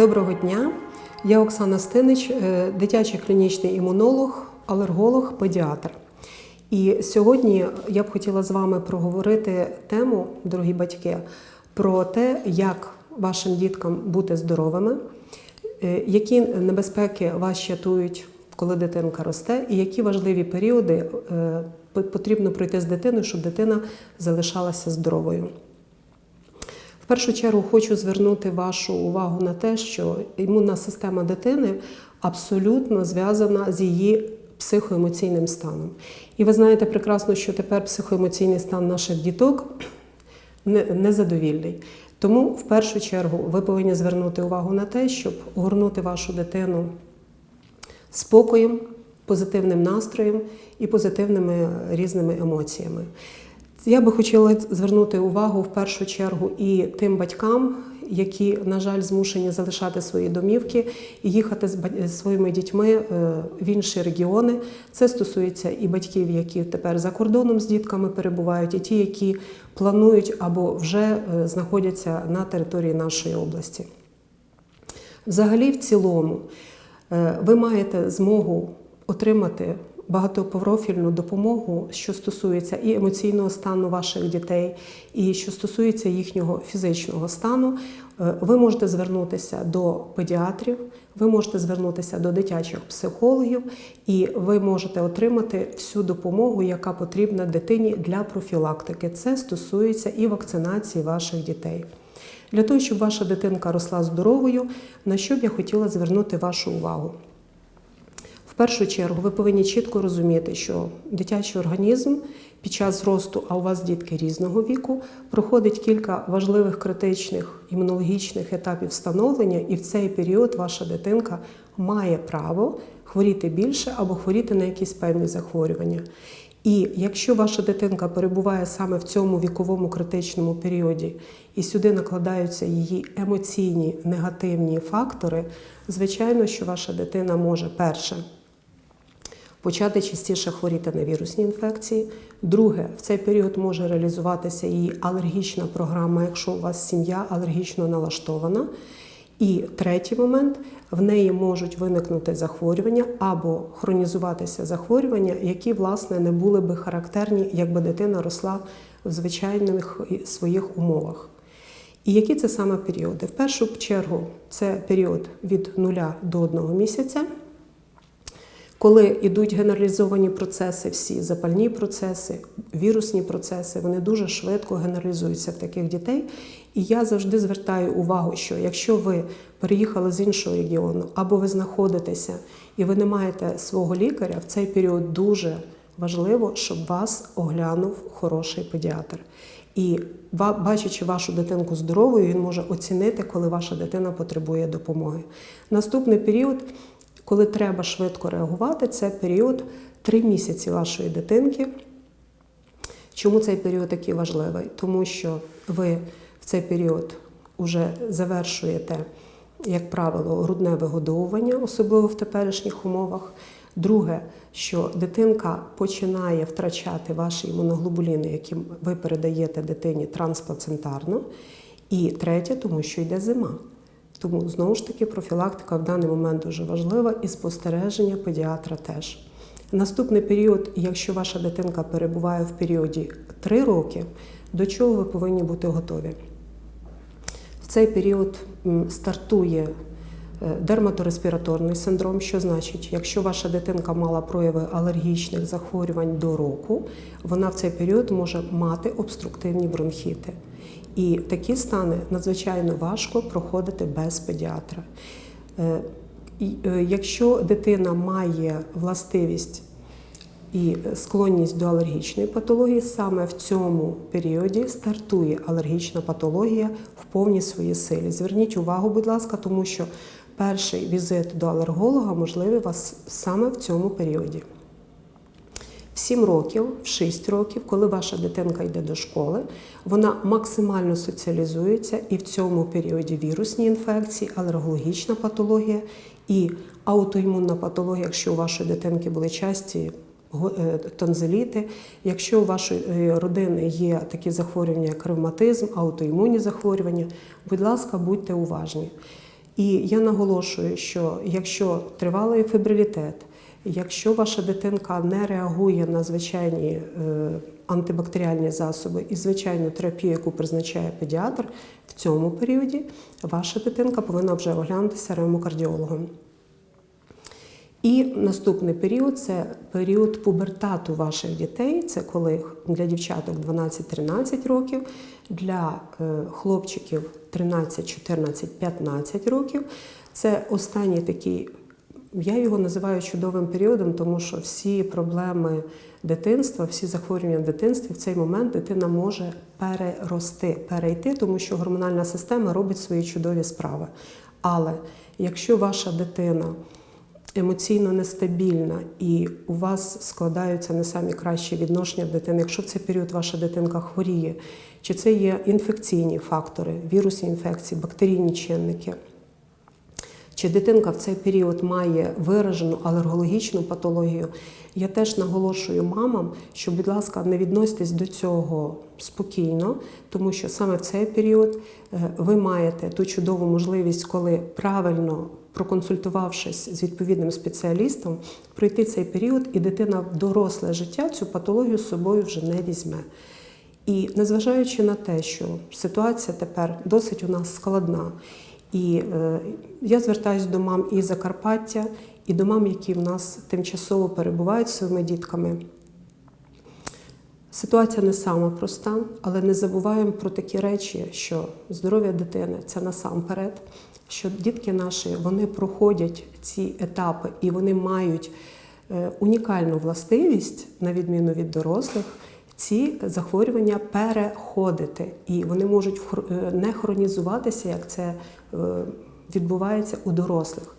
Доброго дня. Я Оксана Стинич, е, дитячий клінічний імунолог, алерголог, педіатр. І сьогодні я б хотіла з вами проговорити тему, дорогі батьки, про те, як вашим діткам бути здоровими, е, які небезпеки вас чатують, коли дитинка росте, і які важливі періоди е, потрібно пройти з дитиною, щоб дитина залишалася здоровою. Першу чергу хочу звернути вашу увагу на те, що імунна система дитини абсолютно зв'язана з її психоемоційним станом. І ви знаєте прекрасно, що тепер психоемоційний стан наших діток незадовільний. Тому в першу чергу ви повинні звернути увагу на те, щоб огорнути вашу дитину спокоєм, позитивним настроєм і позитивними різними емоціями. Я би хотіла звернути увагу в першу чергу і тим батькам, які, на жаль, змушені залишати свої домівки і їхати з своїми дітьми е, в інші регіони. Це стосується і батьків, які тепер за кордоном з дітками перебувають, і ті, які планують або вже е, знаходяться на території нашої області. Взагалі, в цілому, е, ви маєте змогу отримати багатопрофільну допомогу, що стосується і емоційного стану ваших дітей, і що стосується їхнього фізичного стану. Е, Ви можете звернутися до педіатрів, ви можете звернутися до дитячих психологів, і ви можете отримати всю допомогу, яка потрібна дитині для профілактики. Це стосується і вакцинації ваших дітей. Для того, щоб ваша дитинка росла здоровою, на що б я хотіла звернути вашу увагу? Першу чергу ви повинні чітко розуміти, що дитячий організм під час зросту, а у вас дітки різного віку, проходить кілька важливих критичних імунологічних етапів становлення, і в цей період ваша дитинка має право хворіти більше або хворіти на якісь певні захворювання. І якщо ваша дитинка перебуває саме в цьому віковому критичному періоді, і сюди накладаються її емоційні негативні фактори, звичайно, що ваша дитина може перше почати частіше хворіти на вірусні інфекції. Друге, в цей період може реалізуватися її алергічна програма, якщо у вас сім'я алергічно налаштована. І третій момент в неї можуть виникнути захворювання або хронізуватися захворювання, які власне не були би характерні, якби дитина росла в звичайних своїх умовах. І які це саме періоди? В першу чергу це період від 0 до 1 місяця, коли йдуть генералізовані процеси, всі запальні процеси, вірусні процеси, вони дуже швидко генералізуються в таких дітей. І я завжди звертаю увагу, що якщо ви переїхали з іншого регіону або ви знаходитеся і ви не маєте свого лікаря, в цей період дуже важливо, щоб вас оглянув хороший педіатр. І бачачи вашу дитинку здоровою, він може оцінити, коли ваша дитина потребує допомоги. Наступний період, коли треба швидко реагувати, це період 3 місяці вашої дитинки. Чому цей період такий важливий? Тому що ви в цей період вже завершуєте, як правило, грудне вигодовування, особливо в теперішніх умовах. Друге, що дитинка починає втрачати ваші імуноглобуліни, які ви передаєте дитині трансплацентарно. І третє, тому що йде зима. Тому знову ж таки профілактика в даний момент дуже важлива і спостереження педіатра теж. Наступний період, якщо ваша дитинка перебуває в періоді 3 роки, до чого ви повинні бути готові? В цей період стартує дерматореспіраторний синдром, що значить, якщо ваша дитинка мала прояви алергічних захворювань до року, вона в цей період може мати обструктивні бронхіти. І такі стани надзвичайно важко проходити без педіатра. Е, е, Якщо дитина має властивість і склонність до алергічної патології, саме в цьому періоді стартує алергічна патологія в повній своїй силі. Зверніть увагу, будь ласка, тому що перший візит до алерголога можливий у вас саме в цьому періоді. В 7 років, в 6 років, коли ваша дитинка йде до школи, вона максимально соціалізується і в цьому періоді вірусні інфекції, алергологічна патологія і аутоімунна патологія, якщо у вашої дитинки були часті е, тонзиліти, якщо у вашої е, родини є такі захворювання, як ревматизм, аутоімунні захворювання, будь ласка, будьте уважні. І я наголошую, що якщо тривалий фібрилітет, якщо ваша дитинка не реагує на звичайні е, антибактеріальні засоби і звичайну терапію, яку призначає педіатр, в цьому періоді ваша дитинка повинна вже оглянутися ревмокардіологом. І наступний період це період пубертату ваших дітей. Це коли для дівчаток 12-13 років, для е, хлопчиків 13, 14, 15 років. Це останній такий, я його називаю чудовим періодом, тому що всі проблеми дитинства, всі захворювання в дитинстві в цей момент дитина може перерости, перейти, тому що гормональна система робить свої чудові справи. Але якщо ваша дитина емоційно нестабільна і у вас складаються не самі кращі відношення в дитини, якщо в цей період ваша дитинка хворіє, чи це є інфекційні фактори, вірусні інфекції, бактерійні чинники. Чи дитинка в цей період має виражену алергологічну патологію? Я теж наголошую мамам, що, будь ласка, не відноситесь до цього спокійно, тому що саме в цей період е, ви маєте ту чудову можливість, коли правильно проконсультувавшись з відповідним спеціалістом, пройти цей період, і дитина в доросле життя цю патологію з собою вже не візьме. І незважаючи на те, що ситуація тепер досить у нас складна, і е, я звертаюся до мам і Закарпаття, і до мам, які в нас тимчасово перебувають своїми дітками. Ситуація не сама проста, але не забуваємо про такі речі, що здоров'я дитини це насамперед, що дітки наші вони проходять ці етапи і вони мають е, унікальну властивість, на відміну від дорослих, ці захворювання переходити. І вони можуть е, не хронізуватися, як це е, відбувається у дорослих.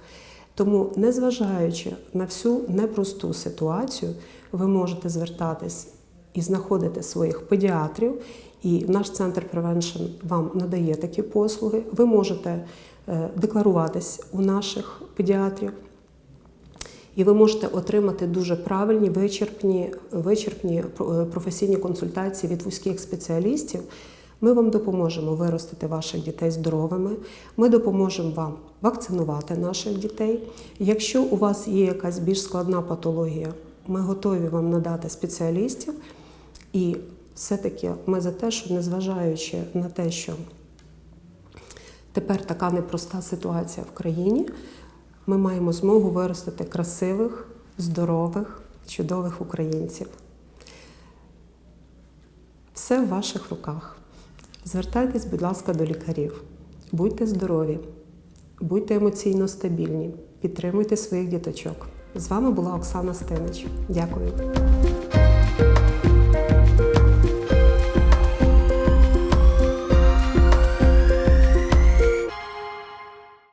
Тому, незважаючи на всю непросту ситуацію, ви можете звертатись і знаходити своїх педіатрів. І наш центр Prevention вам надає такі послуги. Ви можете е, декларуватись у наших педіатрів. І ви можете отримати дуже правильні, вичерпні, вичерпні е, професійні консультації від вузьких спеціалістів. Ми вам допоможемо виростити ваших дітей здоровими. Ми допоможемо вам вакцинувати наших дітей. Якщо у вас є якась більш складна патологія, ми готові вам надати спеціалістів. І все-таки ми за те, що незважаючи на те, що тепер така непроста ситуація в країні, ми маємо змогу виростити красивих, здорових, чудових українців. Все в ваших руках. Звертайтесь, будь ласка, до лікарів. Будьте здорові, будьте емоційно стабільні, підтримуйте своїх діточок. З вами була Оксана Стинич. Дякую.